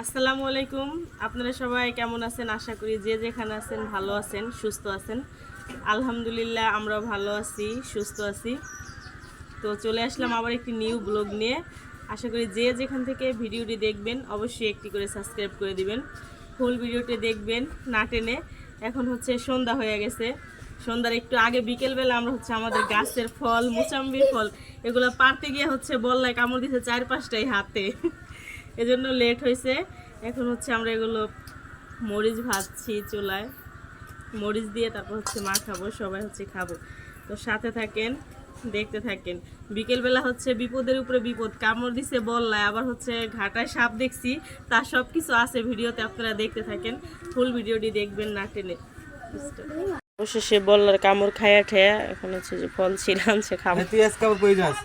আসসালামু আলাইকুম। আপনারা সবাই কেমন আছেন? আশা করি যে যেখানে আছেন ভালো আছেন, সুস্থ আছেন। আলহামদুলিল্লাহ আমরা ভালো আছি, সুস্থ আছি। তো চলে আসলাম আবার একটি নিউ ব্লগ নিয়ে। আশা করি যে যেখান থেকে ভিডিওটি দেখবেন, অবশ্যই একটি করে সাবস্ক্রাইব করে দিবেন। ফুল ভিডিওটি দেখবেন, না টেনে। এখন হচ্ছে সন্ধ্যা হয়ে গেছে। সন্ধ্যার একটু আগে বিকেলবেলা আমরা হচ্ছে আমাদের গাছের ফল, মুচাম্বির ফল, এগুলো পারতে গিয়ে হচ্ছে বললাই কামড় দিতে চার পাঁচটাই হাতে। এজন্য লেট হয়েছে। এখন হচ্ছে আমরা এগুলো মরিচ ভাজছি চুলায়। মরিচ দিয়ে তারপর হচ্ছে মা খাব, সবাই হচ্ছে খাব। তো সাথে থাকেন, দেখতে থাকেন। বিকেলবেলা হচ্ছে বিপদের উপরে বিপদ, কামড় দিছে বললায়, আবার হচ্ছে ঘাটায় সাপ দেখছি তার সব কিছু আছে ভিডিওতে, আপনারা দেখতে থাকেন। ফুল ভিডিওটি দেখবেন না টেনে। অবশেষে বললার কামড় খায়া ঠেয়া এখন হচ্ছে যে ফল ছিলাম, সে খাব। যাস।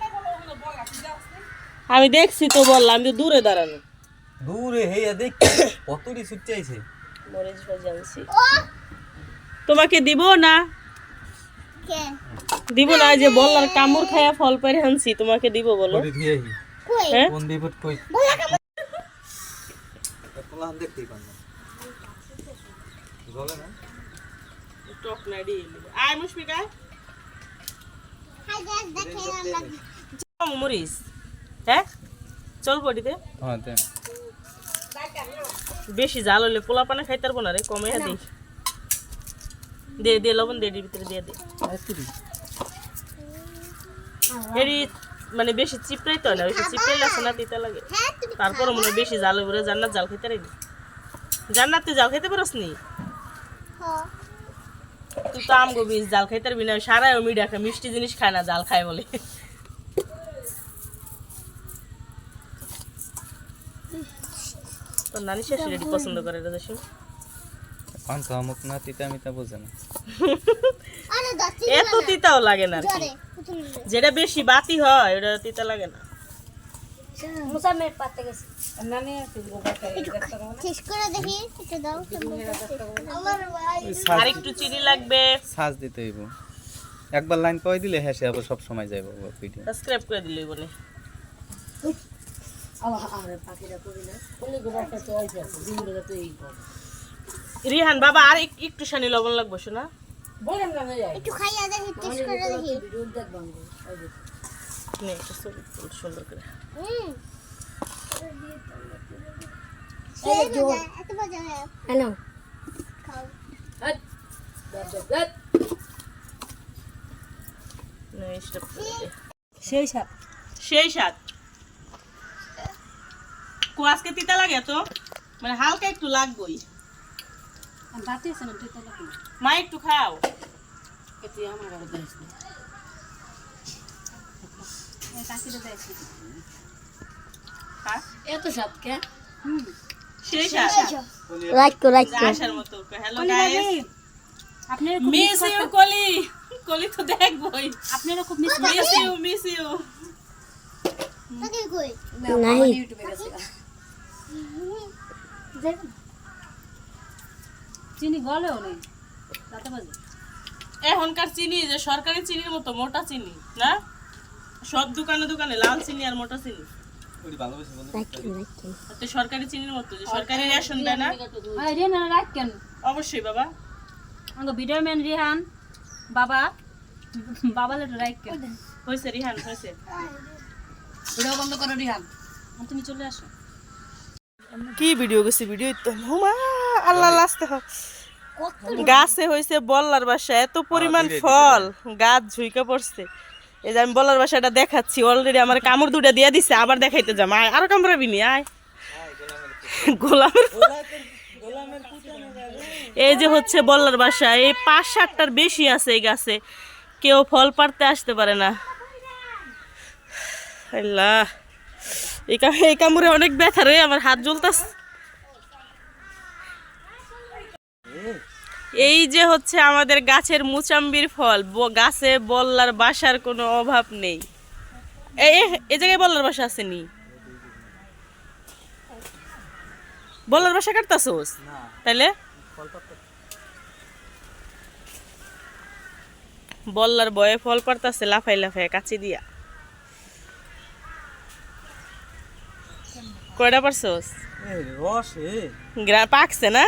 আমি দেখছি তো বললাম আমি তো দূরে দাঁড়ানো। দূরে হেয়া দেখ কতটি ছুট চাইছে মরিচ ভাজি আনছি। তোমাকে দিব না? দিব না যে বললার কামড় খায়া ফল পেরে আনছি তোমাকে দিব বলো। হ্যাঁ? কোন বিপদ কই? তোলা হান দেখতেই পান না। জলে না? টক না দিয়ে দিবো। আয় মুশফিকা চল মরিচ। হ্যাঁ? চল বডিতে হ্যাঁ বেশি জাল হলে পোলা পানা খাইতে পারব না রে কমে দিই দে। দে লবণ দে এর ভিতরে দিয়ে দে। এরি মানে বেশি চিপড়াই তো না বেশি চিপড়াই লাগছে না তিতা লাগে। তারপর মনে হয় বেশি জাল হইবো রে জান্নাত জাল খেতে রে জান্নাত তুই জাল খেতে পারস নি? তুই তো আম গবিস জাল খাইতে পারবি না সারাই মিডিয়া মিষ্টি জিনিস খায় না জাল খায় বলে। নানি শাশুড়ি পছন্দ করে এটা দেশ পান্তা না তিতা মিতা বোঝে না। এত তিতাও লাগে না আর কি। যেটা বেশি বাতি হয় ওটা তিতা লাগে না। শেষ করে দেখি এটা দাও আর একটু চিনি লাগবে। সাজ দিতে হইব। একবার লাইন পাই দিলে হ্যাঁ সে আবার সব সময় যাইব ভিডিও সাবস্ক্রাইব করে দিলে বলে। রিহান বাবা আর একটু শানি লবণ লাগবো শোনা। একটু খাইয়া দেখি টেস্ট করে দেখি। নে একটু সুন্দর করে হুম। সেই হ্যালো। খাও। সেই কো আজকে তিতা লাগে তো? মানে হালকা একটু লাগবেই। বাতি আছে না তুই তো লাগি মা একটু খাও। তুই আমার আর দেশ না এই কাকিরে দেশ খা। এত সাপ কে? সেই স্বাদ লাইক কো লাইক যা আসার মতো। হ্যালো গাইস আপনি মিস ইউ কলি কলি। তো দেখবই। আপনারা খুব miss miss you miss you তোকে কই নাই ইউটিউবে গেছে চিনি গলেও নেই এখনকার চিনি যে সরকারি চিনির মতো মোটা চিনি না? সব দোকানে দোকানে লাল চিনি আর মোটা চিনি। সরকারি চিনির মতো যে সরকারি রেশন দেয় না? অবশ্যই বাবা। ভিডিও ম্যান রিহান বাবা। বাবা লেট রাখ কেন হয়েছে রিহান হয়েছে। ভিডিও বন্ধ করো রিহান। তুমি চলে আসো। কি ভিডিও গেছে ভিডিও তো হুমা আল্লাহ লাস্তে গাছে হয়েছে বল্লার বাসা এত পরিমাণ ফল গাছ ঝুইকা পড়ছে। এই যে আমি বল্লার বাসাটা দেখাচ্ছি অলরেডি আমার কামড় দুটা দিয়ে দিছে আবার দেখাইতে যাম। আয় আরও কামড়াবি নি আয়। গোলামের এই যে হচ্ছে বল্লার বাসা এই পাঁচ সাতটার বেশি আছে এই গাছে। কেউ ফল পাড়তে আসতে পারে না। আল্লাহ। এই এই কামড়ে অনেক ব্যথা রে আমার হাত জ্বলতাছে। এই যে হচ্ছে আমাদের গাছের মুচাম্বির ফল গাছে বল্লার বাসার কোনো অভাব নেই। এই জায়গায় বল্লার বাসা আসেনি? বল্লার বাসা কাটতাছোস? তাইলে? বল্লার বয়ে ফল পারতাছে লাফাই লাফাই কাছে দিয়া। কয়টা পারছোস? পাকছে না?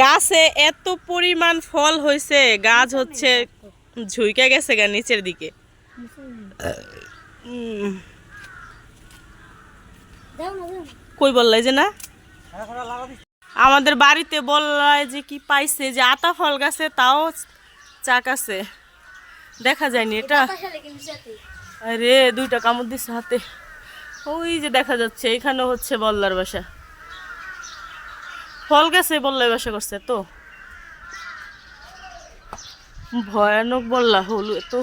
গাছে এত পরিমাণ ফল হয়েছে গাছ হচ্ছে ঝুইকা গেছে গা নিচের দিকে। কই বললাই যে না? আমাদের বাড়িতে বললাই যে কি পাইছে যে আতা ফল গাছে তাও চাক আছে। দেখা যায়নি এটা। আরে দুইটা কামড় দিছে হাতে। ওই যে দেখা যাচ্ছে, এখানে হচ্ছে বল্লার বাসা। ফল গেছে বল্লার বাসা করছে তো। ভয়ানক বল্লা, হলু এত